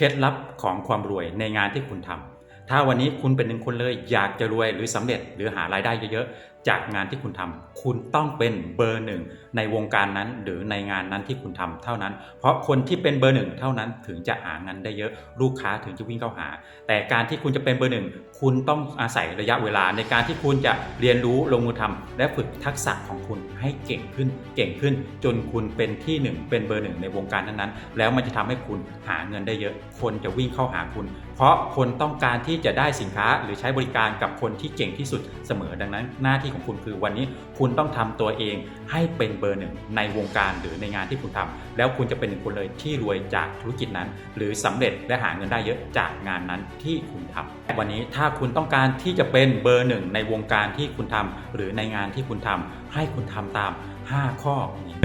เคล็ดลับของความรวยในงานที่คุณทำถ้าวันนี้คุณเป็นหนึ่งคนเลยอยากจะรวยหรือสำเร็จหรือหารายได้เยอะ จากงานที่คุณทำคุณต้องเป็นเบอร์หนึ่งในวงการนั้นหรือในงานนั้นที่คุณทำเท่านั้น เพราะคนที่เป็นเบอร์หนึ่งเท่านั้นถึงจะหางินได้เยอะลูกค้าถึงจะวิ่งเข้าหา แต่การที่คุณจะเป็นเบอร์หนึ่งคุณต้องอาศัยระยะเวลาในการที่คุณจะเรียนรู้ลงมือทำและฝึกทักษะของคุณให้เก่งขึ้นเก่งขึ้น จนคุณเป็นที่หนึ่งเป็นเบอร์หนึ่งในวงการนั้นๆแล้วมันจะทำให้คุณหาเงินได้เยอะ คนจะวิ่งเข้าหาคุณ เพราะคนต้องการที่จะได้สินค้าหรือใช้บริการกับคนที่เก่งที่สุดเสมอดังนั้น หน้าที่ของคุณคือวันนี้คุณต้องทำตัวเองให้เป็นเบอร์หนึ่งในวงการหรือในงานที่คุณทำแล้วคุณจะเป็นหนึ่งคนเลยที่รวยจากธุรกิจนั้น หรือสำเร็จและหาเงินได้เยอะจากงานนั้นที่คุณทำวันนี้ถ้าคุณต้องการที่จะเป็นเบอร์หนึ่งในวงการที่คุณทำหรือในงานที่คุณทำให้คุณทำตาม 5 ข้อ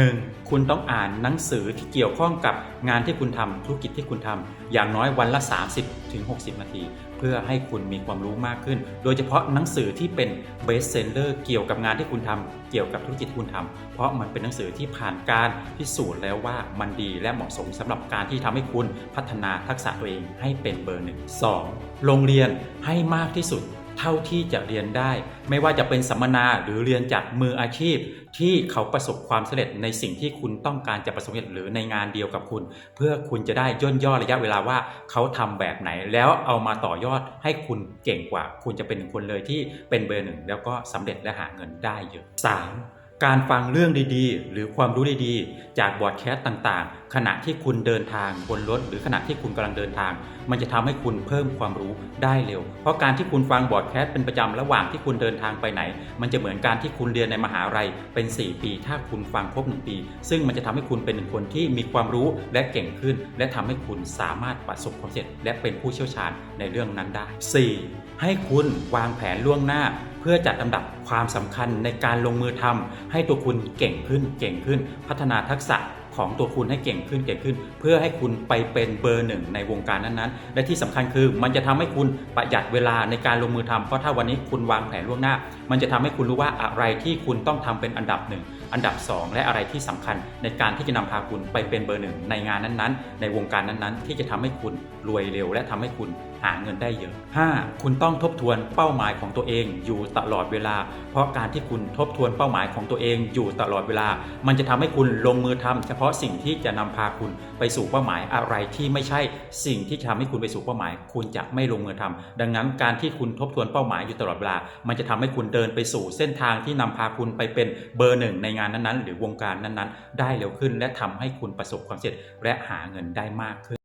1. คุณต้องอ่านหนังสือที่เกี่ยวข้องกับงานที่คุณทำธุรกิจที่คุณทำอย่างน้อยวันละ 30ถึง60 นาที เพื่อให้คุณมีความรู้มากขึ้น โดยเฉพาะหนังสือที่เป็นเบสเซนเ e อร์เกี่ยวกับงานที่คุณทำเกี่ยวกับธุรกิจที่คุณทำเพราะมันเป็นหนังสือที่ผ่านการพิสูจน์แล้วว่ามันดีและเหมาะสมสำหรับการที่ทำให้คุณพัฒนาทักษะตัวเองให้เป็นเบอร์หนึ่ง 2. โรงเรียนให้มากที่สุด เท่าที่จะเรียนได้ ไม่ว่าจะเป็นสัมมนาหรือเรียนจากมืออาชีพ ที่เขาประสบความสำเร็จในสิ่งที่คุณต้องการจะประสบความสำเร็จหรือในงานเดียวกับคุณ เพื่อคุณจะได้ย่นย่อระยะเวลาว่าเขาทำแบบไหน แล้วเอามาต่อยอดให้คุณเก่งกว่า คุณจะเป็นคนเลยที่เป็นเบอร์หนึ่งแล้วก็สำเร็จและหาเงินได้เยอะ 3. การฟังเรื่องดีๆ หรือความรู้ดีๆ จากบอร์ดแคสต์ต่างๆ ขณะที่คุณเดินทางบนรถ หรือขณะที่คุณกำลังเดินทาง มันจะทำให้คุณเพิ่มความรู้ได้เร็ว เพราะการที่คุณฟังบอร์ดแคสต์เป็นประจำระหว่างที่คุณเดินทางไปไหน มันจะเหมือนการที่คุณเรียนในมหาลัยเป็น 4 ปี ถ้าคุณฟังครบ 1 ปี ซึ่งมันจะทำให้คุณเป็นหนึ่งคนที่มีความรู้และเก่งขึ้น และทำให้คุณสามารถประสบความสำเร็จและเป็นผู้เชี่ยวชาญในเรื่องนั้นได้ 4. ให้คุณวางแผนล่วงหน้า เพื่อจัดลำดับความสำคัญในการลงมือทำให้ตัวคุณเก่งขึ้นเก่งขึ้น พัฒนาทักษะ ของตัวคุณให้เก่งขึ้นเก่งขึ้น เพื่อให้คุณไปเป็นเบอร์หนึ่งในวงการนั้นๆ และที่สำคัญคือมันจะทำให้คุณประหยัดเวลาในการลงมือทำเพราะถ้าวันนี้คุณวางแผนล่วงหน้า มันจะทำให้คุณรู้ว่าอะไรที่คุณต้องทำเป็นอันดับหนึ่งอันดับ 2 และอะไรที่สำคัญในการที่จะนำพาคุณไปเป็นเบอร์หนึ่งในงานนั้นๆ ในวงการนั้นๆ ที่จะทำให้คุณรวยเร็ว และทำให้คุณหาเงินได้เยอะ 5. คุณต้องทบทวนเป้าหมายของตัวเองอยู่ตลอดเวลา เพราะการที่คุณทบทวนเป้าหมายของตัวเองอยู่ตลอดเวลา มันจะทำให้คุณลงมือทำเฉพาะาะสิ่งที่จะนำพาคุณไปสู่เป้าหมายอะไรที่ไม่ใช่สิ่งที่จะทำให้คุณไปสู่เป้าหมาย คุณจะไม่ลงมือทำดังนั้นการที่คุณทบทวนเป้าหมายอยู่ตลอดเวลา มันจะทำให้คุณเดินไปสู่เส้นทางที่นำพาคุณไปเป็นเบอร์หนึ่งในงานนั้นๆ หรือวงการนั้นๆ ได้เร็วขึ้น และทำให้คุณประสบความสำเร็จและหาเงินได้มากขึ้น